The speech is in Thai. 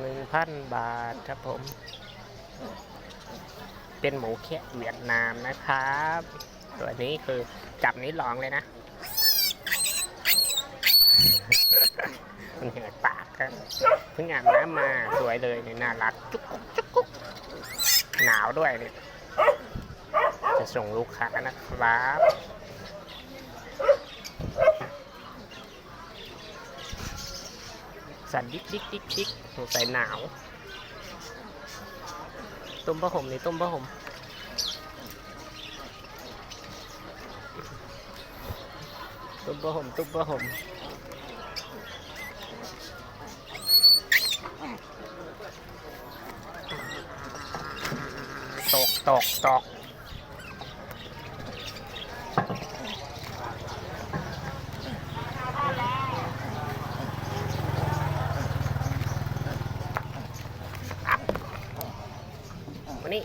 หนึ่งพันบาทครับผม เป็นหมูแคะเวียดนามนะครับ ตัวนี้คือจับนี้ลองเลยนะ มันแหกปากครับเพิ่งอาบน้ำมาสวยเลยนี่น่ารักจุกุ๊กจุกุ๊กหนาวด้วยเนี่ยจะส่งลูกค้านะครับ สั่นดิ๊กดิ๊กดิ๊กดิ๊กสงสัยหนาว ต้มผ้าห่มนี่ต้มผ้าห่มตุ้มผ้าห่มตุ้มผ้าห่มตกตกตก มานี่